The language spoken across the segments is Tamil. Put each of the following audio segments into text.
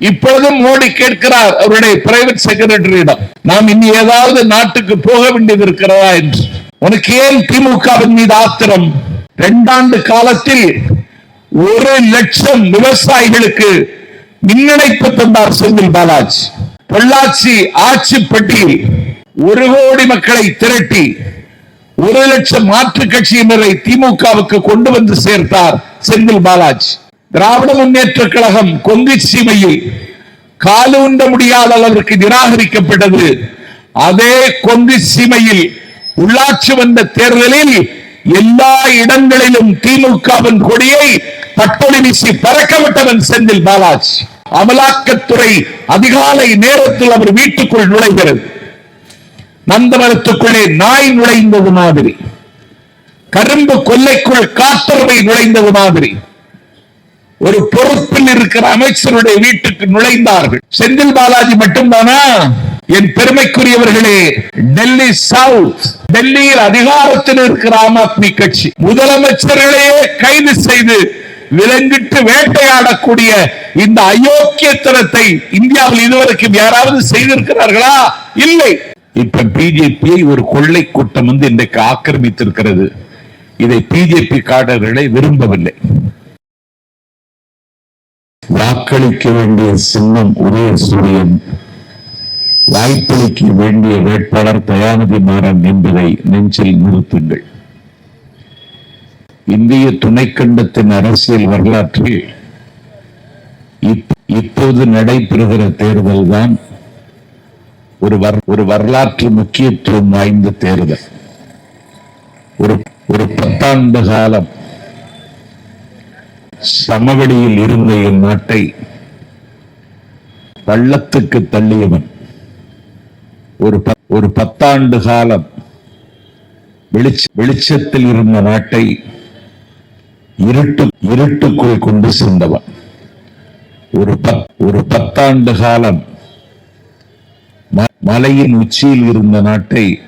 இப்பொழுதும் மோடி கேட்கிறார் அவருடைய பிரைவேட் செக்ரட்டரியிடம் நாம் இனி ஏதாவது நாட்டுக்கு போக வேண்டியது இருக்கிறதா என்று. உனக்கு ஏன் திமுகவின் மீது ஆத்திரம்? இரண்டாண்டு காலத்தில் ஒரு லட்சம் விவசாயிகளுக்கு மின்னணைப்பு தந்தார் செந்தில் பாலாஜி. பொள்ளாச்சி ஆட்சிப்பட்டியில் ஒரு கோடி மக்களை திரட்டி ஒரு லட்சம் மாற்று கட்சியினரை திமுகவுக்கு கொண்டு வந்து சேர்த்தார் செந்தில் பாலாஜி. திராவிட முன்னேற்ற கழகம் கொங்கு சீமையில் காலூண்ட முடியாத அளவிற்கு நிராகரிக்கப்பட்டது. அதே கொங்கு சீமையில் உள்ளாட்சி வந்த தேர்தலில் எல்லா இடங்களிலும் திமுகவின் கொடியை பட்டொலி வீசி பறக்கவிட்டவன் செந்தில் பாலாஜி. அமலாக்கத்துறை அதிகாலை நேரத்தில் அவர் வீட்டுக்குள் நுழைகிறது. நந்தவனத்துக்குள்ளே நாய் நுழைந்தது மாதிரி. கரும்பு கொல்லைக்குள் காட்டுறவை நுழைந்தது மாதிரி. ஒரு பொறுப்பில் இருக்கிற அமைச்சருடைய வீட்டுக்கு நுழைந்தார்கள். செந்தில் பாலாஜி மட்டும்தானா? என் பெருமைக்குரியவர்களே டெல்லி சவுத் டெல்லியில் அதிகாரத்தில் இருக்கிற ஆம் ஆத்மி கட்சி. முதலமைச்சர்களையே கைது செய்து விலங்கிட்டு வேட்டையாடக்கூடிய இந்த அயோக்கியத்தனத்தை இந்தியாவில் இதுவரைக்கும் யாராவது செய்திருக்கிறார்களா? இல்லை. இப்ப பிஜேபியை ஒரு கொள்ளை கூட்டம் வந்து இன்றைக்கு ஆக்கிரமித்திருக்கிறது. இதை பிஜேபி காரர்களை விரும்பவில்லை. வாக்களிக்க வேண்டிய சின்னம் உதயசூரியன் வாய்ப்பளிக்க வேண்டிய வேட்பாளர் தயாநிதி மாறன் என்பதை நெஞ்சில் நிறுத்துங்கள். இந்திய துணைக்கண்டத்தின் அரசியல் வரலாற்றில் இப்போது நடைபெறுகிற தேர்தல் தான் ஒரு வர்- ஒரு வரலாற்று முக்கியத்துவம் வாய்ந்த தேர்தல். ஒரு ஒரு பத்தாண்டு காலம் சமவெளியில் இருந்த என் நாட்டை பள்ளத்துக்கு தள்ளியவன். ஒரு ஒரு பத்தாண்டு காலம் வெளிச்ச- வெளிச்சத்தில் இருந்த நாட்டை இருட்டு இருட்டுக்குள் கொண்டு சென்றவன். ஒரு பத்- ஒரு பத்தாண்டு காலம் ம- மலையின் உச்சியில் இருந்த நாட்டை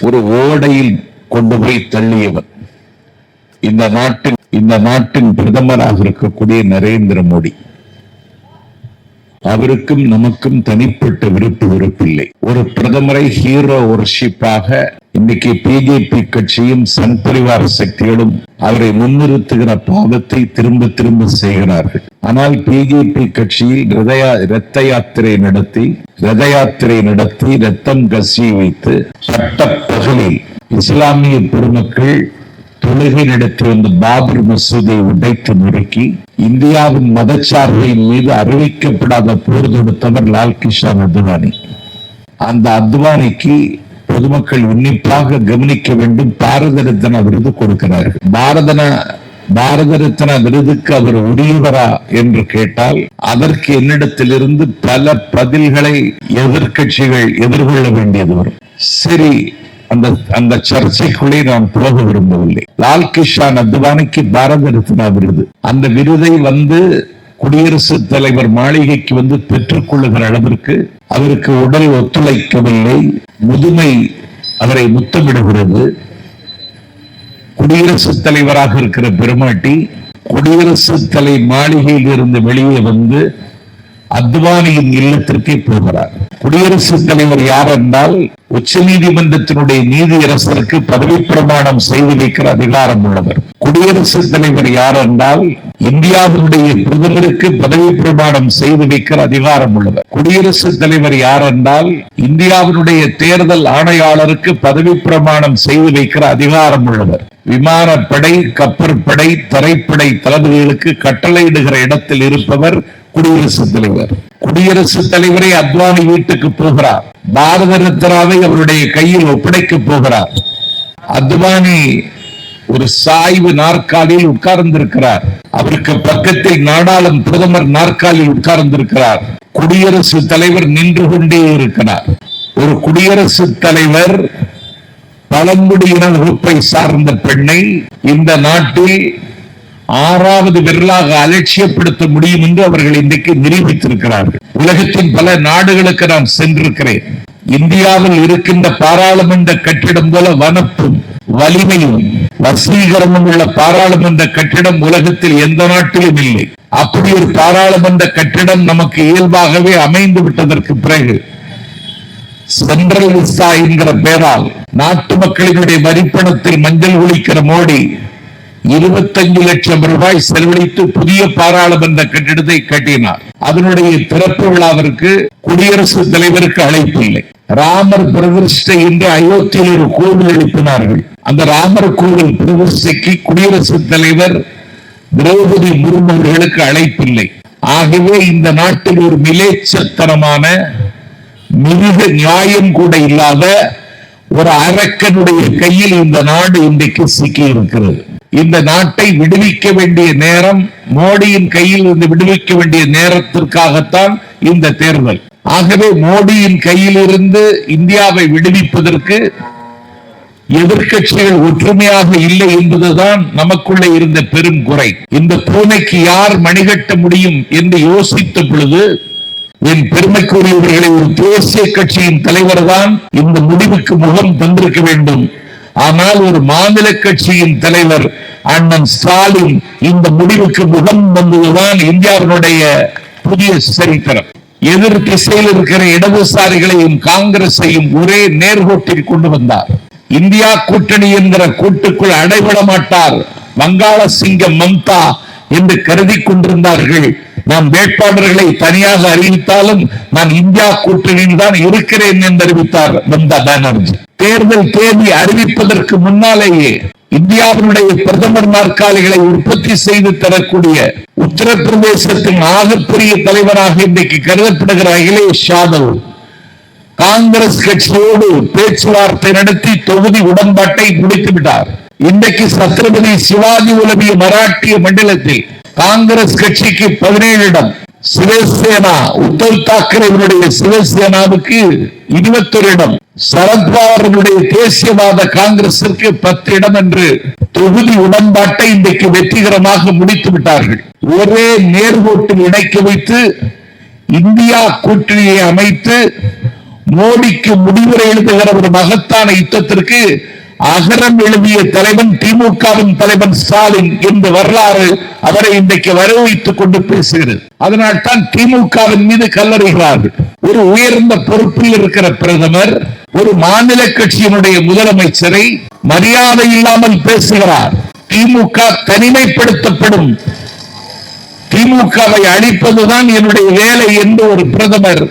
ஒரு ஓடையில் கொண்டு போய் தள்ளியவன். இந்த நாட்டின் இந்த நாட்டின் பிரதமராக இருக்கக்கூடிய நரேந்திர மோடி. அவருக்கும் நமக்கும் தனிப்பட்ட விருப்பு வெறுப்பில்லை. ஒரு பிரதமரை ஹீரோ ஒர்ஷிப்பாக இன்னைக்கு பிஜேபி கட்சியும் சன் பரிவார சக்திகளும் அவரை முன்னிறுத்துகிற பாவத்தை திரும்ப திரும்ப செய்கிறார்கள். ஆனால் பிஜேபி கட்சியில் ரதயா ரத்த யாத்திரை நடத்தி ரத யாத்திரை நடத்தி ரத்தம் கசிய வைத்து பட்ட பகலில் இஸ்லாமிய பெருமக்கள் தொழுகை நடத்தி வந்த பாபர் மசூதியை உடைத்து நொறுக்கி இந்தியாவின் மதச்சார்பின் மீது அறிவிக்கப்படாத போர் தொடுத்தவர் லால் அத்வானி. அந்த அத்வானிக்கு பொதுமக்கள் உன்னிப்பாக கவனிக்க வேண்டும். பாரத ரத்னா விருது கொடுக்கிறார்கள். பாரதன பாரத ரத்னா விருதுக்கு அவர் உரியவரா என்று கேட்டால் அதற்கு என்னிடத்திலிருந்து பல பதில்களை எதிர்கட்சிகள் எதிர்கொள்ள வேண்டியது வரும். சரி அந்த அந்த சர்ச்சைக்குள்ளே நான் போக விரும்பவில்லை. லால் கிஷான் அத்வானிக்கு பாரத ரத்னா விருது. அந்த விருதை வந்து குடியரசுத் தலைவர் மாளிகைக்கு வந்து பெற்றுக்கொள்ளுகிற அளவிற்கு அவருக்கு உடல் ஒத்துழைக்கவில்லை. முதுமை அவரை முத்தமிடுகிறது. குடியரசுத் தலைவராக இருக்கிற பெருமாட்டி குடியரசுத் தலை மாளிகையில் இருந்து வெளியே வந்து அத்வானியின் இல்லத்திற்கே போகிறார். குடியரசுத் தலைவர் யார் என்றால் உச்ச நீதிமன்றத்தினுடைய நீதியரசருக்கு பதவி பிரமாணம் செய்து வைக்கிற அதிகாரம் உள்ளவர். குடியரசுத் தலைவர் யார் என்றால் இந்தியாவினுடைய பிரதமருக்கு பதவி பிரமாணம் செய்து வைக்கிற அதிகாரம் உள்ளவர். குடியரசுத் தலைவர் யார் என்றால் இந்தியாவினுடைய தேர்தல் ஆணையாளருக்கு பதவி பிரமாணம் செய்து வைக்கிற அதிகாரம் உள்ளவர். விமானப்படை கப்பற்படை தரைப்படை தளபதிகளுக்கு கட்டளையிடுகிற இடத்தில் இருப்பவர் குடியரசுத் தலைவர். குடியரசுத் தலைவரை அத்வானி வீட்டுக்கு போகிறார். பாரத ரத்னாவை அவருடைய கையில் ஒப்படைக்க போகிறார். அத்வானி ஒரு சாய்வு நாற்காலியில் உட்கார்ந்திருக்கிறார். அவருக்கு பக்கத்தில் நாடாளும் பிரதமர் நாற்காலியில் உட்கார்ந்திருக்கிறார். குடியரசுத் தலைவர் நின்று கொண்டே இருக்கிறார். ஒரு குடியரசுத் தலைவர் பழங்குடியின வகுப்பை சார்ந்த பெண்ணை இந்த நாட்டில் ஆறாவது விரலாக அலட்சியப்படுத்த முடியும் என்று அவர்கள் இன்றைக்கு நிரூபித்திருக்கிறார்கள். உலகத்தின் பல நாடுகளுக்கு நான் சென்றிருக்கிறேன். இந்தியாவில் இருக்கின்ற பாராளுமன்ற கட்டிடம் போல வனப்பும் வலிமையும் வசீகரமும் உள்ள பாராளுமன்ற கட்டிடம் உலகத்தில் எந்த நாட்டிலும் இல்லை. அப்படி ஒரு பாராளுமன்ற கட்டிடம் நமக்கு இயல்பாகவே அமைந்து விட்டதற்கு பிறகு சென்ட்ரல் விசா என்கிற பெயரால் நாட்டு மக்களினுடைய வரிப்பணத்தில் மஞ்சள் ஒழிக்கிற மோடி இருபத்தஞ்சு லட்சம் ரூபாய் செலவழித்து புதிய பாராளுமன்ற கட்டிடத்தை கட்டினார். அதனுடைய திறப்பு விழாவிற்கு குடியரசுத் தலைவருக்கு அழைப்பில்லை. ராமர் பிரதிஷ்டை என்று அயோத்தியில் ஒரு கோவில் எழுப்பினார்கள். அந்த ராமர் கோவில் பிரதிஷ்டைக்கு குடியரசுத் தலைவர் திரௌபதி முர்மு அவர்களுக்கு அழைப்பில்லை. ஆகவே இந்த நாட்டில் ஒரு மிலேச்சத்தனமான மிருக நியாயம் கூட இல்லாத ஒரு அரக்கனுடைய கையில் இந்த நாடு இன்றைக்கு சிக்கி இருக்கிறது இந்த நாட்டை விடுவிக்க வேண்டிய நேரம் மோடியின் கையில் இருந்து விடுவிக்க வேண்டிய நேரத்திற்காகத்தான் இந்த தேர்தல். ஆகவே மோடியின் கையில் இருந்து இந்தியாவை விடுவிப்பதற்கு எதிர்கட்சிகள் ஒற்றுமையாக இல்லை என்பதுதான் நமக்குள்ள இருந்த பெரும் குறை. இந்த பூனைக்கு யார் மணிகட்ட முடியும் என்று யோசித்த பொழுது என் பெருமைக்குரியவர்களை ஒரு தேசிய கட்சியின் தலைவர் தான் இந்த முடிவுக்கு முகம் தந்திருக்க வேண்டும். ஆனால் ஒரு மாநில கட்சியின் தலைவர் அண்ணன் ஸ்டாலின் இந்த முடிவுக்கு முகம் வந்ததுதான் இந்தியாவினுடைய புதிய சரித்திரம். எதிர் திசையில் இருக்கிற இடதுசாரிகளையும் காங்கிரஸையும் ஒரே நேர்கோட்டில் கொண்டு வந்தார். இந்தியா கூட்டணி என்கிற கூட்டுக்குள் அடைபட மாட்டார் வங்காள சிங்கம் மம்தா என்று கருதி கொண்டிருந்தார்கள் நான் வேட்பாளர்களை தனியாக அறிவித்தாலும் நான் இந்தியா கூட்டணியில் தான் இருக்கிறேன் என்று அறிவித்தார் மம்தா பானர்ஜி. தேர்தல் தேதி அறிவிப்பதற்கு முன்னாலேயே இந்தியாவினுடைய பிரதமர் நாற்காலிகளை உற்பத்தி செய்து தரக்கூடிய உத்தரப்பிரதேசத்தின் ஆகப்பெரிய தலைவராக இன்றைக்கு கருதப்படுகிற அகிலேஷ் யாதவ் காங்கிரஸ் கட்சியோடு பேச்சுவார்த்தை நடத்தி தொகுதி உடன்பாட்டை முடித்து விட்டார் இன்றைக்கு சத்ரபதி சிவாஜி உலகிய மராட்டிய மண்டலத்தில் காங்கிரஸ் கட்சிக்கு பதினேழு இடம். சிவசேனா உத்தவ் தாக்கரேவனுடைய சிவசேனாவுக்கு இருபத்தொரு இடம். சரத்பவாரனுடைய தேசியவாத காங்கிரசிற்கு பத்து இடம் என்று தொகுதி உடன்பாட்டை இன்றைக்கு வெற்றிகரமாக முடித்து விட்டார்கள். ஒரே நேர்கோட்டில் இணைக்க வைத்து இந்தியா கூட்டணியை அமைத்து மோடிக்கு முடிவுரை எழுதுகிற ஒரு மகத்தான யுத்தத்திற்கு அகரம் எழுதிய தலைவன் திமுகவின் தலைவன் ஸ்டாலின் இந்த வரலாறு அவரை இன்றைக்கு வரவழைத்துக் கொண்டு பேசுகிறது. அதனால் தான் திமுகவின் மீது கல்லறிகிறார்கள். ஒரு உயர்ந்த பொறுப்பில் இருக்கிற பிரதமர் ஒரு மாநில கட்சியினுடைய முதலமைச்சரை மரியாதை இல்லாமல் பேசுகிறார். திமுக தனிமைப்படுத்தப்படும். திமுகவை அழிப்பதுதான் என்னுடைய வேலை என்று ஒரு பிரதமர்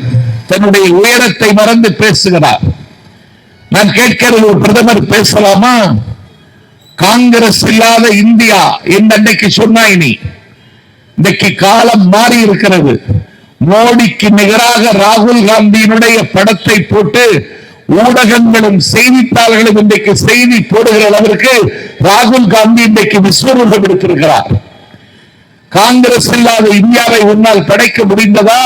தன்னுடைய உயரத்தை மறந்து பேசுகிறார். நான் கேட்கிறது ஒரு பிரதமர் பேசலாமா? காங்கிரஸ் இல்லாத இந்தியா என்று அன்னைக்கு சொன்னாய் நீ இன்றைக்கு காலம் மாறி இருக்கிறது. மோடிக்கு நிகராக ராகுல் காந்தியினுடைய படத்தை போட்டு ஊடகங்களும் செய்தித்தாள்களும் இன்றைக்கு செய்தி போடுகிற அளவிற்கு ராகுல் காந்தி இன்றைக்கு விஸ்வரூபம் எடுத்திருக்கிறார். காங்கிரஸ் இல்லாத இந்தியாவை உன்னால் படைக்க முடிந்ததா?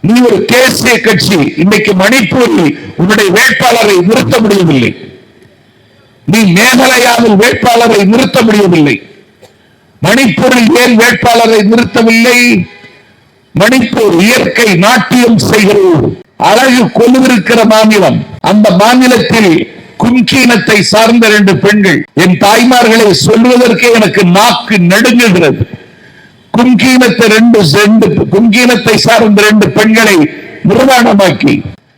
நீ ஒரு தேசிய கட்சி இன்னைக்கு மணிப்பூரில் உன்னுடைய வேட்பாளரை நிறுத்த முடியவில்லை. நீ மேகாலயாவில் வேட்பாளரை நிறுத்த முடியவில்லை. மணிப்பூரில் ஏன் வேட்பாளரை நிறுத்தவில்லை? மணிப்பூர் இயற்கை நாட்டியம் செய்கிறது. அழகு கொலுவிருக்கிற மாநிலம். அந்த மாநிலத்தில் கும்கீனத்தை சார்ந்த ரெண்டு பெண்கள் என் தாய்மார்களை சொல்வதற்கே எனக்கு நாக்கு நடுங்குகிறது. குங்கீனத்தை ரெண்டு ரெண்டு குங்கீனத்தை சார்ந்த ரெண்டு பெண்களை நிர்வாணமாக்கி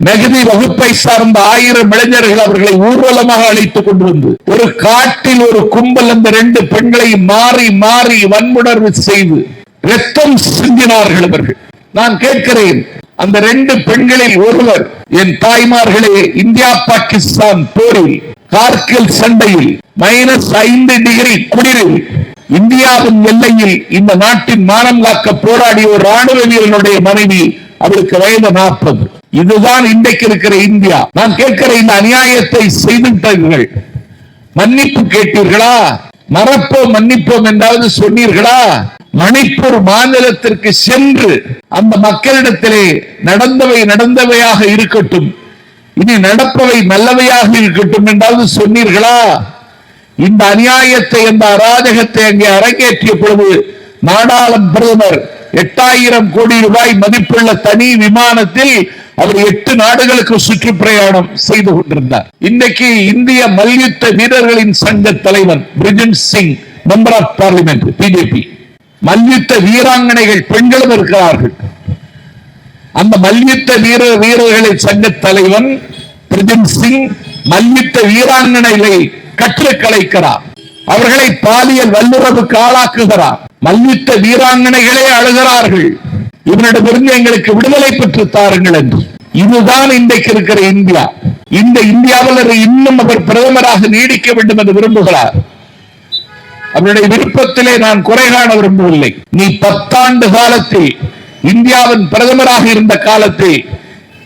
நெகதி வகுப்பை சார்ந்த ஆயிரம் இளைஞர்கள் அவர்களை ஊர்வலமாக அழைத்துக் கொண்டு வந்து ஒரு காட்டில் ஒரு கும்பல் அந்த ரெண்டு பெண்களை மாறி மாறி வன்முணர்வு செய்து ரத்தம் சிந்தினார்கள் அவர்கள். நான் கேட்கிறேன் அந்த ரெண்டு பெண்களில் ஒருவர் என் தாய்மார்களே இந்தியா பாகிஸ்தான் போரில் கார்கில் சண்டையில் மைனஸ் ஐந்து டிகிரி குளிரில் இந்தியாவின் எல்லையில் இந்த நாட்டின் மானம் காக்க போராடிய ஒரு ராணுவ வீரனுடைய மனைவி அவருக்கு வயது நாற்பது. இதுதான் இன்றைக்கு இருக்கிற இந்தியா. நான் கேட்கிற இந்த அநியாயத்தை செய்துவிட்டீர்கள். மன்னிப்பு கேட்டீர்களா? மறப்போம் மன்னிப்போம் என்றாவது சொன்னீர்களா? மணிப்பூர் மாநிலத்திற்கு சென்று அந்த மக்களிடத்திலே நடந்தவை நடந்தவையாக இருக்கட்டும். இனி நடப்பவை நல்லவையாக இருக்கட்டும் என்றாவது சொன்னீர்களா? இந்த அநியாயத்தை இந்த அராஜகத்தை அங்கே அரங்கேற்றிய பொழுது நாடாளும் பிரதமர் எட்டாயிரம் கோடி ரூபாய் மதிப்புள்ள தனி விமானத்தில் அவர் எட்டு நாடுகளுக்கு சுற்றுப்பிரயாணம் செய்து கொண்டிருந்தார். இன்னைக்கு இந்திய மல்யுத்த வீரர்களின் சங்க தலைவன் பிரிஜன் Singh member of parliament BJP மல்யுத்த வீராங்கனைகள் பெண்களும் இருக்கிறார்கள். அந்த மல்யுத்த வீர வீரர்களின் சங்க தலைவன் பிரஜன் சிங் மல்யுத்த வீராங்கனைகளை கற்றுக் கலைக்கிறார். அவர்களை பாலியல் வல்லுறவுக்கு ஆளாக்குகிறார் மல்யுத்த வீராங்கனைகளே அழுகிறார்கள். இவனிடமிருந்து எங்களுக்கு விடுதலை பெற்று தாருங்கள் என்று. இதுதான் இன்றைக்கு இருக்கிற இந்தியா. இந்த இந்தியாவில் இன்னும் அவர் பிரதமராக நீடிக்க வேண்டும் என்று விரும்புகிறார். அவருடைய விருப்பத்திலே நான் குறை காண விரும்பவில்லை. நீ பத்தாண்டு காலத்தில் இந்தியாவின் பிரதமராக இருந்த காலத்தில்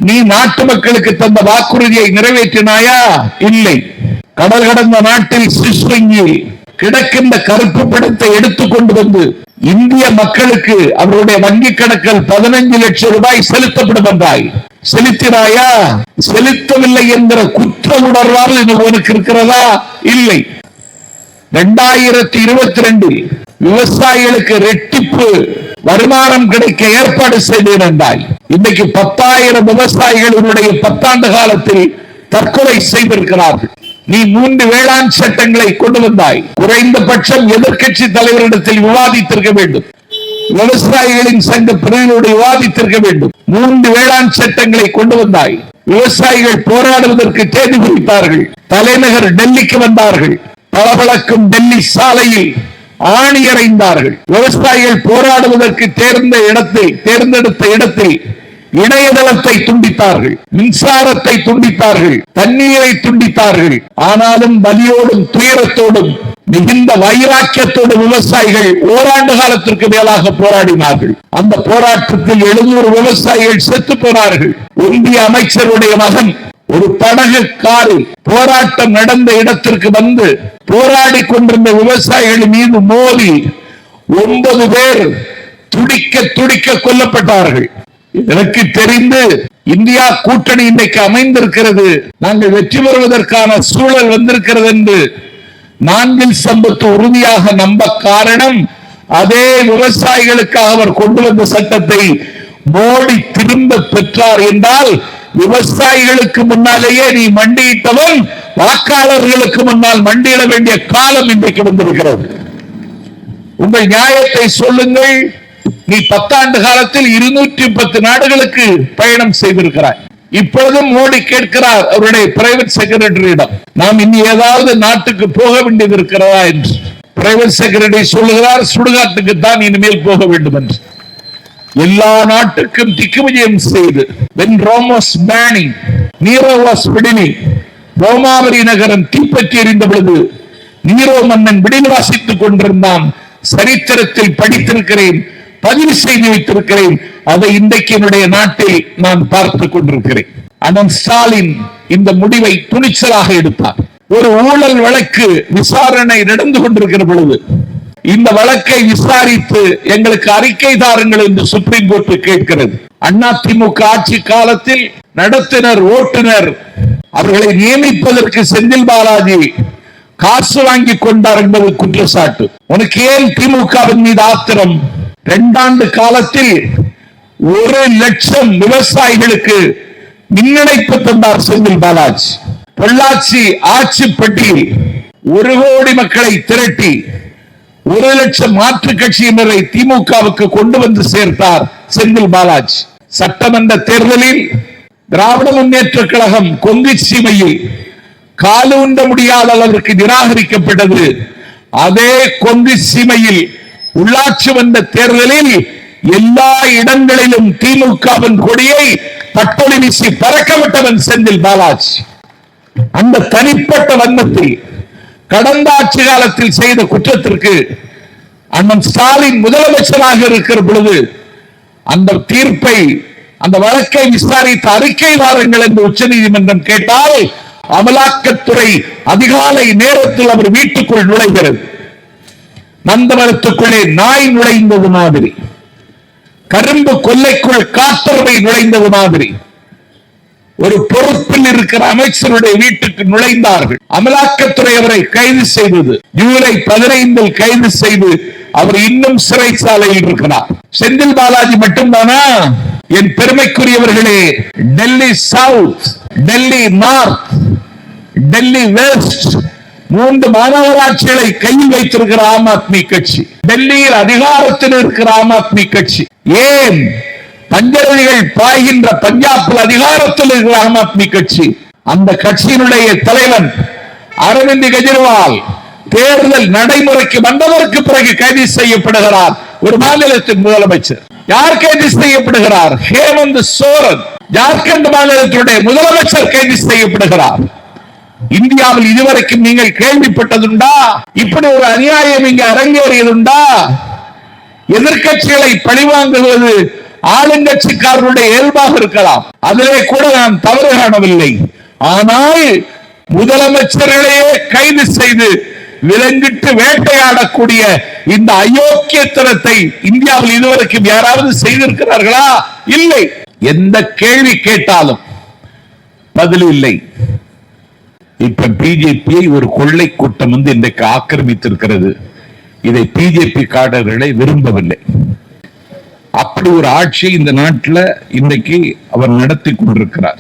நீ நாட்டு மக்களுக்கு தந்த வாக்குறுதியை நிறைவேற்றினாயா? இல்லை. கடல் கடந்த நாட்டில் சிஸ்வங்கியில் கிடக்கின்ற கருப்பு படத்தை எடுத்துக்கொண்டு வந்து இந்திய மக்களுக்கு அவருடைய வங்கி கணக்கில் பதினைஞ்சு லட்சம் ரூபாய் செலுத்தப்படும் என்றாய். செலுத்தினாயா? செலுத்தவில்லை என்கிற குற்ற உணர்வால் உனக்கு இருக்கிறதா? இல்லை. இரண்டாயிரத்தி இருபத்தி ரெண்டில் விவசாயிகளுக்கு ரெட்டிப்பு வருமானம் கிடைக்க ஏற்பாடு செய்திருந்தாய் இன்னைக்கு பத்தாயிரம் விவசாயிகள் உன்னுடைய பத்தாண்டு காலத்தில் தற்கொலை செய்திருக்கிறார்கள். நீ மூன்று வேளாண் சட்டங்களை கொண்டு வந்தாய். குறைந்தபட்சம் எதிர்கட்சி தலைவரிடத்தில் விவாதித்திருக்க வேண்டும். விவசாயிகளின் சங்க பிரதிநிதியோடு விவாதித்திருக்க வேண்டும். மூன்று வேளாண் சட்டங்களை கொண்டு வந்தாய். விவசாயிகள் போராடுவதற்கு தேதி குறித்தார்கள். தலைநகர் டெல்லிக்கு வந்தார்கள். பளபளக்கும் டெல்லி சாலையில் ஆணி அறைந்தார்கள் விவசாயிகள் போராடுவதற்கு தேர்ந்த இடத்தை தேர்ந்தெடுத்த இடத்தில் இணையதளத்தை துண்டித்தார்கள் மின்சாரத்தை துண்டித்தார்கள் தண்ணீரை துண்டித்தார்கள். ஆனாலும் வலியோடும் துயரத்தோடும் மிகுந்த வைராக்கியத்தோடு விவசாயிகள் ஓராண்டு காலத்திற்கு மேலாக போராடினார்கள். அந்த போராட்டத்தில் எழுநூறு விவசாயிகள் செத்து போனார்கள். ஒன்றிய அமைச்சருடைய மகன் ஒரு படகு காரில் போராட்டம் நடந்த இடத்திற்கு வந்து போராடி கொண்டிருந்த விவசாயிகள் மீது மோதி ஒன்பது பேர் துடிக்க துடிக்க கொல்லப்பட்டார்கள். எனக்கு தெரிந்து இந்தியா கூட்டணி இன்னைக்கு அமைந்திருக்கிறது. நாங்கள் வெற்றி பெறுவதற்கான சூழல் வந்திருக்கிறது என்று நான்கில் சம்பத்து உறுதியாக நம்ப காரணம் அதே விவசாயிகளுக்காக அவர் கொண்டு வந்த சட்டத்தை மோடி திரும்ப பெற்றார் என்றால் விவசாயிகளுக்கு முன்னாலேயே நீ மண்டியிட்டவன் வாக்காளர்களுக்கு முன்னால் மண்டியிட வேண்டிய காலம் இன்றைக்கு வந்திருக்கிறது. உங்கள் நியாயத்தை சொல்லுங்கள் நீ பத்தாண்டு காலத்தில் இருநூற்றி பத்து நாடுகளுக்கு பயணம் செய்திருக்கிறாய். இப்பொழுதும் மோடி கேட்கிறார் அவருடைய பிரைவேட் செக்ரட்டரியிடம் நாம் இனி ஏதாவது நாட்டுக்கு போக வேண்டியது இருக்கிறதா என்று. பிரைவேட் செக்ரட்டரி சொல்லுகிறார் சுடுகாட்டுக்கு தான் இனிமேல் போக வேண்டும் என்று எல்லா நாட்டுக்கும் திக்குவிஜயம் செய்து when Rome was burning Nero was fiddling ரோமாவரி நகரம் தீப்பற்றி எறிந்த பொழுது நீரோ மன்னன் விடில் வாசித்துக் கொண்டிருந்தான். சரித்திரத்தில் படித்திருக்கிறேன் பதிவு செய்து வைத்திருக்கிறேன். அதை இன்றைக்கு என்னுடைய நாட்டில் நான் பார்த்துக் கொண்டிருக்கிறேன். அண்ணன் ஸ்டாலின் இந்த முடிவை துணிச்சலாக எடுத்தார். ஒரு ஊழல் வழக்கு விசாரணை நடந்து கொண்டிருக்கிற பொழுது இந்த வழக்கை விசாரித்து எங்களுக்கு அறிக்கை தாருங்கள் என்று சுப்ரீம் கோர்ட் கேட்கிறது. அதிமுக ஆட்சி காலத்தில் நடத்தினர் ஓட்டுநர் அவர்களை நியமிப்பதற்கு செந்தில் பாலாஜி காசு வாங்கி கொண்டார் என்பது குற்றச்சாட்டு. உனக்கு ஏன் திமுகவின் மீது ஆத்திரம்? ரெண்டாண்டு காலத்தில் ஒரு லட்சம் விவசாயிகளுக்கு மின்னணைப்பு தந்தார் செந்தில் பாலாஜி. பொள்ளாச்சி ஆட்சிப்பட்டியில் ஒரு கோடி மக்களை திரட்டி ஒரு லட்சம் மாற்று கட்சியினரை திமுகவுக்கு கொண்டு வந்து சேர்த்தார் செந்தில் பாலாஜி. சட்டமன்ற தேர்தலில் திராவிட முன்னேற்ற கழகம் கொங்கு சீமையில் காலூண்ட முடியாத அளவிற்கு நிராகரிக்கப்பட்டது. அதே கொங்கு சீமையில் உள்ளாட்சி வந்த தேர்தலில் எல்லா இடங்களிலும் திமுகவின் கொடியை பட்டொலி வீசி பறக்கவிட்டவன் செந்தில் பாலாஜி. அந்த தனிப்பட்ட வன்மத்தை கடந்த ஆட்சி காலத்தில் செய்த குற்றத்திற்கு அண்ணன் ஸ்டாலின் முதலமைச்சராக இருக்கிற பொழுது அந்த தீர்ப்பை அந்த வழக்கை விசாரித்த அறிக்கை வாருங்கள் என்று உச்சநீதிமன்றம் கேட்டால் அமலாக்கத்துறை அதிகாலை நேரத்தில் அவர் வீட்டுக்குள் நுழைகிறது. மந்தமரத்துக்குள்ளே நாய் நுழைந்தது மாதிரி. கரும்பு கொல்லைக்குள் காத்தரவை நுழைந்தது மாதிரி. ஒரு பொறுப்பில் இருக்கிற அமைச்சருடைய வீட்டுக்கு நுழைந்தார்கள். அமலாக்கத்துறை அவரை கைது செய்தது. ஜூலை பதினைந்தில் கைது செய்து அவர் இன்னும் சிறைச்சாலையில் இருக்கிறார். செந்தில் பாலாஜி மட்டும்தானா? என் பெருமைக்குரியவர்களே Delhi south Delhi north Delhi west மூன்று மாநகராட்சிகளை கையில் வைத்திருக்கிற ஆம் ஆத்மி கட்சி. டெல்லியில் அதிகாரத்தில் இருக்கிற ஆம் ஆத்மி கட்சி. ஏன் பஞ்சரதிகள் பாய்கின்ற பஞ்சாபில் அதிகாரத்தில் இருக்கிற ஆம் ஆத்மி கட்சி? அந்த கட்சியினுடைய தலைவன் அரவிந்த் கெஜ்ரிவால் தேர்தல் நடைமுறைக்கு வந்ததற்கு பிறகு கைது செய்யப்படுகிறார். ஒரு மாநிலத்தின் முதலமைச்சர். யார் கைது செய்யப்படுகிறார்? ஹேமந்த் சோரன். ஜார்க்கண்ட் மாநிலத்தினுடைய முதலமைச்சர் கைது செய்யப்படுகிறார். இந்தியாவில் இதுவரைக்கும் நீங்கள் கேள்விப்பட்டதுண்டா? இப்படி ஒரு அநியாயம் இங்கு அரங்கேறியதுண்டா? எதிர்கட்சிகளை பழிவாங்குவது ஆளுங்கட்சிக்காரருடைய இயல்பாக இருக்கலாம். அதிலே கூட நான் தவறு காணவில்லை. ஆனால் முதலமைச்சர்களையே கைது செய்து விலங்கிட்டு வேட்டையாடக்கூடிய இந்த அயோக்கியத்தனத்தை இந்தியாவில் இதுவரைக்கும் யாராவது செய்திருக்கிறார்களா? இல்லை. எந்த கேள்வி கேட்டாலும் பதில் இல்லை. இப்ப பிஜேபியை ஒரு கொள்ளை கூட்டம் வந்து இன்றைக்கு ஆக்கிரமித்திருக்கிறது. இதை பிஜேபி காரர்களை விரும்பவில்லை. அப்படி ஒரு ஆட்சி இந்த நாட்டில் இன்றைக்கு அவர் நடத்தி கொண்டிருக்கிறார்.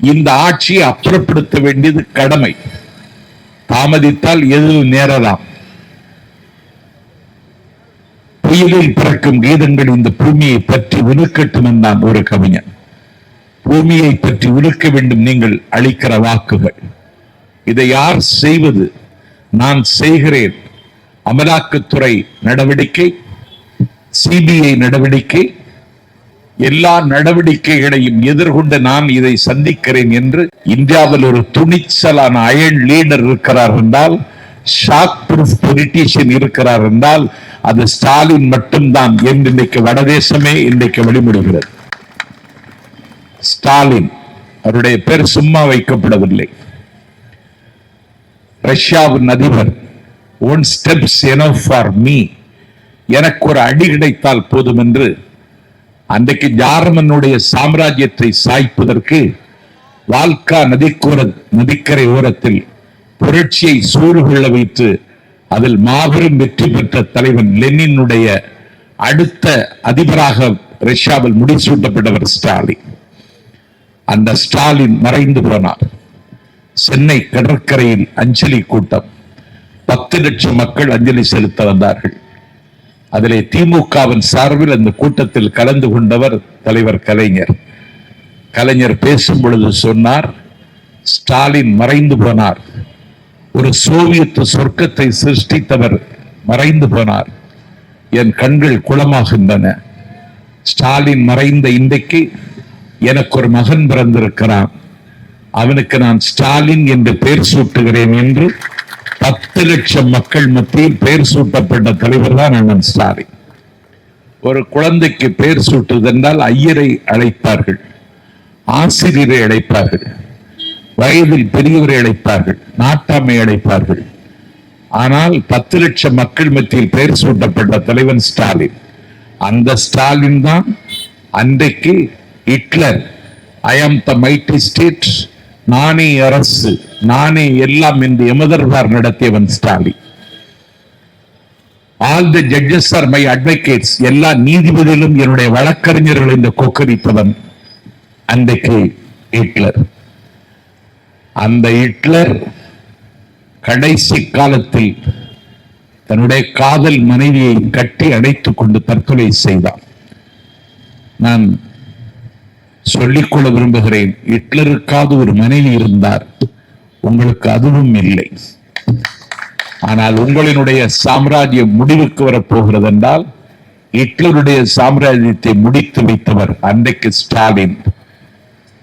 இந்த ஆட்சியை அப்புறப்படுத்த வேண்டியது கடமை. தாமதித்தால் எதுவும் நேரலாம். புயலில் பிறக்கும் கீதங்கள் இந்த பூமியை பற்றி உருக்கட்டும் என்றான் ஒரு கவிஞன். பூமியை பற்றி உருக்க வேண்டும் நீங்கள் அளிக்கிற வாக்குகள். இதை யார் செய்வது? நான் செய்கிறேன். அமலாக்கத்துறை நடவடிக்கை சிபிஐ நடவடிக்கை எல்லா நடவடிக்கைகளையும் எதிர்கொண்டு நான் இதை சந்திக்கிறேன் என்று இந்தியாவில் ஒரு துணிச்சலான அயன் லீடர் இருக்கிறார் என்றால் ஷாக் ப்ரூஃப் பொலிட்டீஷியன் இருக்கிறார் என்றால் அது ஸ்டாலின் மட்டும்தான். என்று இன்றைக்கு வடதேசமே இன்றைக்கு வழிமுடுகிறது ஸ்டாலின் அவருடைய பேர் சும்மா வைக்கப்படவில்லை. ரஷ்யாவின் அதிபர் one steps enough for me எனக்கு ஒரு அடி கிடைத்தால் போதும் என்று அன்றைக்கு ஜார்மனுடைய சாம்ராஜ்யத்தை சாய்ப்பதற்கு வால்கா நதிக்கோர நதிக்கரை ஓரத்தில் புரட்சியை சூடு கொள்ள வைத்து அதில் மாபெரும் வெற்றி பெற்ற தலைவன் லெனினுடைய அடுத்த அதிபராக ரஷ்யாவில் முடிசூட்டப்பட்டவர் ஸ்டாலின். அந்த ஸ்டாலின் மறைந்து போனார் சென்னை கடற்கரையில் அஞ்சலி கூட்டம். பத்து லட்சம் மக்கள் அஞ்சலி செலுத்த வந்தார்கள். அதிலே திமுகவின் சார்பில் அந்த கூட்டத்தில் கலந்து கொண்டவர் தலைவர் கலைஞர். கலைஞர் பேசும் பொழுது சொன்னார் ஸ்டாலின் மறைந்து போனார். ஒரு சோவியத் சொர்க்கத்தை சிருஷ்டித்தவர் மறைந்து போனார். என் கண்கள் குளமாகின்றன. ஸ்டாலின் மறைந்த இன்றைக்கு எனக்கு ஒரு மகன் பிறந்திருக்கிறான். அவனுக்கு நான் ஸ்டாலின் என்று பெயர் சூட்டுகிறேன் என்று பத்து லட்சம் மக்கள் மத்தியில் பெயர் சூட்டப்பட்ட தலைவர் தான் அண்ணன் ஸ்டாலின். ஒரு குழந்தைக்கு பெயர் சூட்டுவதென்றால் ஐயரை அழைப்பார்கள் ஆசிரியரை அழைப்பார்கள் வயதில் பெரியவரை அழைப்பார்கள் நாட்டாமை அழைப்பார்கள். ஆனால் பத்து லட்சம் மக்கள் மத்தியில் பெயர் சூட்டப்பட்ட தலைவன் ஸ்டாலின். அந்த ஸ்டாலின் தான் அன்றைக்கு ஹிட்லர். ஐ ஆம் த மைட்டி ஸ்டேட் நானே அரசு. நானே எல்லாம் என்று எமதர்பார் நடத்தியவன் Stalin. All the judges are my advocates எல்லா நீதிபதிகளும் என்னுடைய வழக்கறிஞர்கள் என்று கொக்கரித்தவன் அன்றைக்கு ஹிட்லர். அந்த ஹிட்லர் கடைசி காலத்தில் தன்னுடைய காதல் மனைவியை கட்டி அடைத்துக் கொண்டு தற்கொலை செய்தான். நான் சொல்லிக்கொள்ள விரும்புகிறேன். ஹிட்லருக்காவது ஒரு மனைவி இருந்தார். உங்களுக்கு அதுவும் இல்லை. ஆனால் உங்களினுடைய சாம்ராஜ்யம் முடிவுக்கு வரப்போகிறது என்றால் ஹிட்லருடைய சாம்ராஜ்யத்தை முடித்து வைத்தவர் அன்றைக்கு ஸ்டாலின்.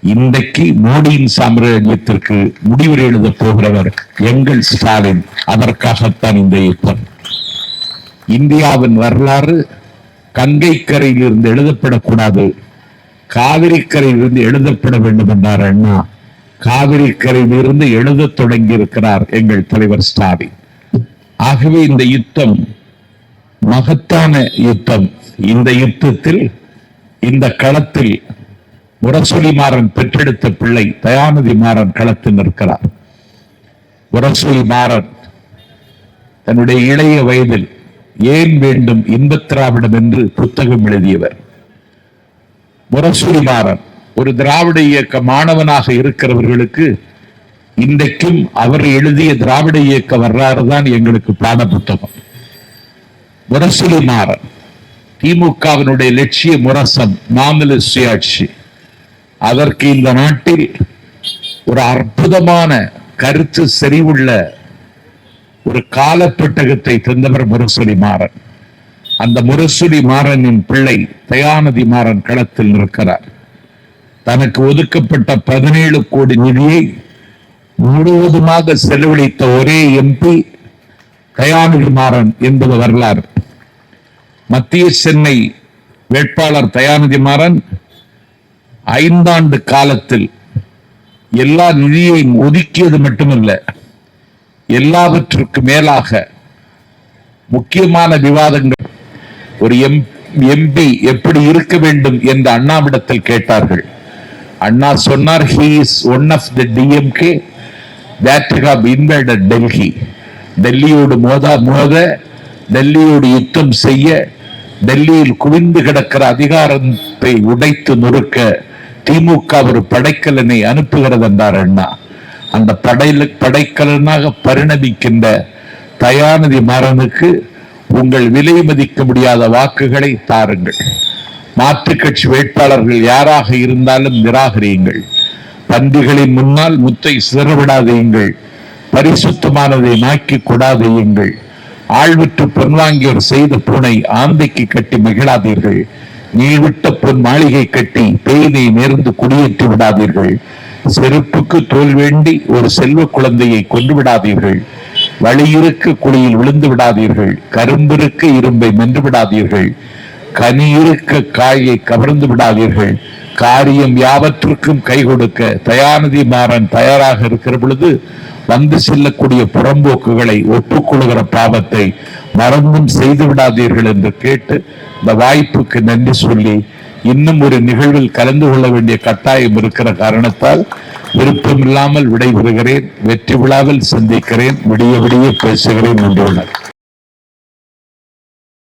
இன்றைக்கு மோடியின் சாம்ராஜ்யத்திற்கு முடிவுரை எழுத போகிறவர் எங்கள் ஸ்டாலின். அதற்காகத்தான் இந்த யுத்தம். இந்தியாவின் வரலாறு கங்கை கரையில் இருந்து எழுதப்படக்கூடாது. காவிரிக்கரையிலிருந்து எழுதப்பட வேண்டும் என்றார் அண்ணா. காவிரிக்கரையிலிருந்து எழுத எழுதத் தொடங்கி இருக்கிறார் எங்கள் தலைவர் ஸ்டாலின். ஆகவே இந்த யுத்தம் மகத்தான யுத்தம். இந்த யுத்தத்தில் இந்த களத்தில் முரசொலி மாறன் பெற்றெடுத்த பிள்ளை தயாநிதி மாறன் களத்தில் நிற்கிறார். உரசொலி மாறன் தன்னுடைய இளைய வயதில் ஏன் வேண்டும் இன்பத்திராவிடம் என்று புத்தகம் எழுதியவர். முரசொலிமாறன் ஒரு திராவிட இயக்க மாணவனாக இருக்கிறவர்களுக்கு இன்றைக்கும் அவர் எழுதிய திராவிட இயக்க வரலாறு தான் எங்களுக்கு பாட புத்தகம் முரசொலிமாறன் திமுகவினுடைய லட்சிய முரசம் மாமல சுயாட்சி அதற்கு இந்த நாட்டில் ஒரு அற்புதமான கருத்து செறிவுள்ள ஒரு காலப்பெட்டகத்தை தந்தவர் முரசொலி மாறன் அந்த முரசுடி மாறனின் பிள்ளை தயாநிதி மாறன் களத்தில் நிற்கிறார். தனக்கு ஒதுக்கப்பட்ட பதினேழு கோடி நிதியை முழுவதுமாக செலவழித்த ஒரே எம்பி தயாநிதி மாறன் என்பது வரலாறு. மத்திய சென்னை வேட்பாளர் தயாநிதி மாறன் ஐந்தாண்டு காலத்தில் எல்லா நிதியையும் ஒதுக்கியது மட்டுமல்ல எல்லாவற்றிற்கு மேலாக முக்கியமான விவாதங்கள் ஒரு எம் எம்பி எப்படி இருக்க வேண்டும் என்று அண்ணாவிடத்தில் கேட்டார்கள். அண்ணா சொன்னார் he is one of the DMK that how invaded Delhi டெல்லியோடு மோதா மோத டெல்லியோடு யுத்தம் செய்ய டெல்லியில் குவிந்து கிடக்கிற அதிகாரத்தை உடைத்து நொறுக்க திமுக ஒரு படைக்கலனை அனுப்புகிறது என்றார் அண்ணா. அந்த படையில படைக்கலனாக பரிணமிக்கின்ற தயாநிதி மாறனுக்கு உங்கள் விலை மதிக்க முடியாத வாக்குகளை தாருங்கள். மாற்றுக் கட்சி வேட்பாளர்கள் யாராக இருந்தாலும் நிராகரியுங்கள். பந்திகளின் முன்னால் முத்தை சிதறவிடாதீங்கள். பரிசுத்தமானதை நாக்கி கொடாதீங்கள். ஆழ்விட்டு பொன்வாங்கியோர் செய்த பூனை ஆந்தைக்கு கட்டி மகிழாதீர்கள். நீள்விட்ட பொன் மாளிகை கட்டி பேயினை நேர்ந்து குடியேற்றி விடாதீர்கள். செருப்புக்கு தோல் வேண்டி ஒரு செல்வ குழந்தையை கொண்டு விடாதீர்கள். வழியிருக்க குழியில் விழுந்து விடாதீர்கள் கரும்பிருக்க இரும்பை மென்று விடாதீர்கள் கனி இருக்க காயை கவர்ந்து விடாதீர்கள் காரியம் யாவற்றுக்கும் கை கொடுக்க தயாநிதி மாறன் தயாராக இருக்கிற பொழுது வந்து செல்லக்கூடிய புறம்போக்குகளை ஒப்புக்கொள்கிற பாவத்தை மறந்தும் செய்து விடாதீர்கள் என்று கேட்டு இந்த வாய்ப்புக்கு நன்றி சொல்லி இன்னும் ஒரு நிகழ்வில் கலந்து கொள்ள வேண்டிய கட்டாயம் இருக்கிற காரணத்தால் விருப்பமில்லாமல் விடைபெறுகிறேன். வெற்றி விழாவில் சந்திக்கிறேன். விடிய விடிய பேசுகிறேன். என்று